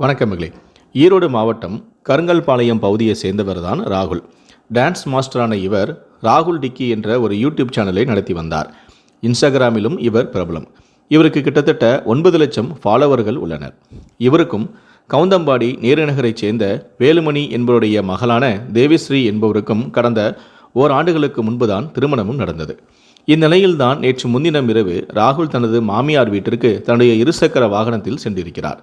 வணக்கமிகளே ஈரோடு மாவட்டம் கருங்கல்பாளையம் பகுதியை சேர்ந்தவர் தான் ராகுல். டான்ஸ் மாஸ்டரான இவர் ராகுல் டிக்கி என்ற ஒரு யூடியூப் சேனலை நடத்தி வந்தார். இன்ஸ்டாகிராமிலும் இவர் பிரபலம். இவருக்கு கிட்டத்தட்ட ஒன்பது லட்சம் ஃபாலோவர்கள் உள்ளனர். இவருக்கும் கவுந்தம்பாடி நேருநகரைச் சேர்ந்த வேலுமணி என்பவருடைய மகளான தேவிஸ்ரீ என்பவருக்கும் கடந்த ஓராண்டுகளுக்கு முன்புதான் திருமணமும் நடந்தது. இந்நிலையில்தான் நேற்று முன்தினம் இரவு ராகுல் தனது மாமியார் வீட்டிற்கு தன்னுடைய இருசக்கர வாகனத்தில் சென்றிருக்கிறார்.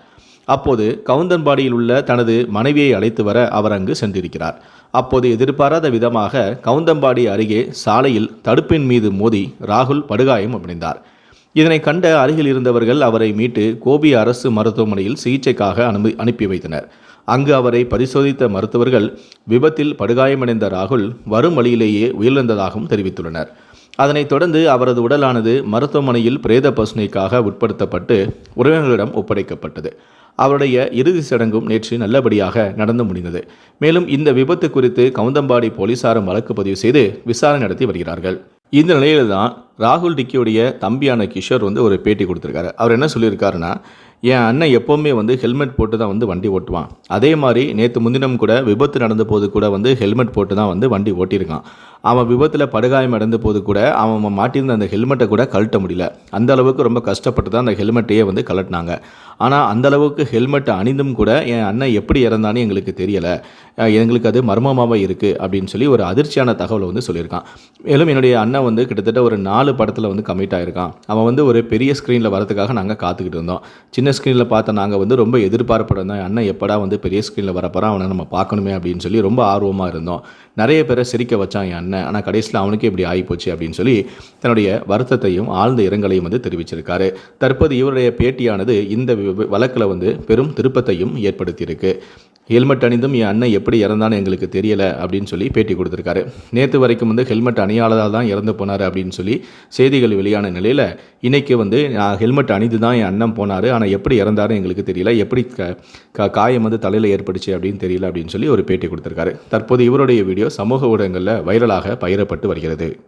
அப்போது கவுந்தன்பாடியில் உள்ள தனது மனைவியை அழைத்து வர அவர் அங்கு சென்றிருக்கிறார். அப்போது எதிர்பாராத விதமாக கவுந்தம்பாடி அருகே சாலையில் தடுப்பின் மீது மோதி ராகுல் படுகாயம் அடைந்தார். இதனை கண்ட அருகில் இருந்தவர்கள் அவரை மீட்டு கோபி அரசு மருத்துவமனையில் சிகிச்சைக்காக அனுப்பி அனுப்பி வைத்தனர். அங்கு அவரை பரிசோதித்த மருத்துவர்கள் விபத்தில் படுகாயமடைந்த ராகுல் வரும் வழியிலேயே உயிரிழந்ததாகவும் தெரிவித்துள்ளனர். அதனைத் தொடர்ந்து அவரது உடலானது மருத்துவமனையில் பிரேத பசுனைக்காக உட்படுத்தப்பட்டு உறவினர்களிடம் ஒப்படைக்கப்பட்டது. அவருடைய இறுதி சடங்கும் நேற்று நல்லபடியாக நடந்து முடிந்தது. மேலும் இந்த விபத்து குறித்து கவுந்தம்பாடி போலீசாரும் வழக்கு பதிவு செய்து விசாரணை நடத்தி வருகிறார்கள். இந்த நிலையில தான் ராகுல் டிக்கியுடைய தம்பியான கிஷோர் வந்து ஒரு பேட்டி கொடுத்துருக்காரு. அவர் என்ன சொல்லியிருக்காருன்னா என் அண்ணன் எப்போவுமே வந்து ஹெல்மெட் போட்டு தான் வந்து வண்டி ஓட்டுவான். அதே மாதிரி நேற்று முன்தினம் கூட விபத்து நடந்த போது கூட வந்து ஹெல்மெட் போட்டு தான் வந்து வண்டி ஓட்டியிருக்கான். அவன் விபத்தில் படுகாயம் அடைந்த போது கூட அவன் மாட்டியிருந்த அந்த ஹெல்மெட்டை கூட கழட்ட முடியல. அந்த அளவுக்கு ரொம்ப கஷ்டப்பட்டு தான் அந்த ஹெல்மெட்டையே வந்து கழட்டினாங்க. ஆனால் அந்த அளவுக்கு ஹெல்மெட் அணிந்தும் கூட என் அண்ணன் எப்படி இறந்தான்னு எங்களுக்கு தெரியலை. எங்களுக்கு அது மர்மமாகவே இருக்குது அப்படின்னு சொல்லி ஒரு அதிர்ச்சியான தகவலை வந்து சொல்லியிருக்கான். மேலும் என்னுடைய அண்ணன் வந்து கிட்டத்தட்ட ஒரு நாலு படத்தில் வந்து கமிட் ஆகிருக்கான் அவன் வந்து ஒரு பெரிய ஸ்க்ரீனில் வரதுக்காக நாங்கள் காத்துக்கிட்டு இருந்தோம். சின்ன ஸ்க்ரீனில் பார்த்த நாங்கள் வந்து ரொம்ப எதிர்பார்ப்பட இருந்தோம் என் அண்ணன் எப்படா வந்து பெரிய ஸ்க்ரீனில் வரப்போகிறான் அவனை நம்ம பார்க்கணுமே அப்படின்னு சொல்லி ரொம்ப ஆர்வமாக இருந்தோம். நிறைய பேரை சிரிக்க வச்சான் என் அண்ணன். ஆனால் கடைசியில் அவனுக்கே இப்படி ஆகிப்போச்சு அப்படின்னு சொல்லி தன்னுடைய வருத்தத்தையும் ஆழ்ந்த இரங்கலையும் வந்து தெரிவிச்சிருக்காரு. தற்போது இவருடைய பேட்டியானது இந்த வி- வழக்கில் வந்து பெரும் திருப்பத்தையும் ஏற்படுத்தியிருக்கு. ஹெல்மெட் அணிந்தும் என் அண்ணன் எப்படி இறந்தான்னு எங்களுக்கு தெரியலை அப்படின்னு சொல்லி பேட்டி கொடுத்துருக்காரு. நேற்று வரைக்கும் வந்து ஹெல்மெட் அணியாளதாக தான் இறந்து போனார் அப்படின்னு சொல்லி செய்திகள் வெளியான நிலையில் இன்றைக்கி வந்து நான் ஹெல்மெட் அணிந்து தான் என் அண்ணன் போனார். ஆனால் எப்படி இறந்தாருன்னு எங்களுக்கு தெரியல. எப்படி க க- காயம் வந்து தலையில் ஏற்பட்டுச்சு அப்படின்னு தெரியல அப்படின்னு சொல்லி ஒரு பேட்டி கொடுத்துருக்காரு. தற்போது இவருடைய வீடியோ சமூக ஊடகங்களில் வைரலாக பயிரப்பட்டு வருகிறது.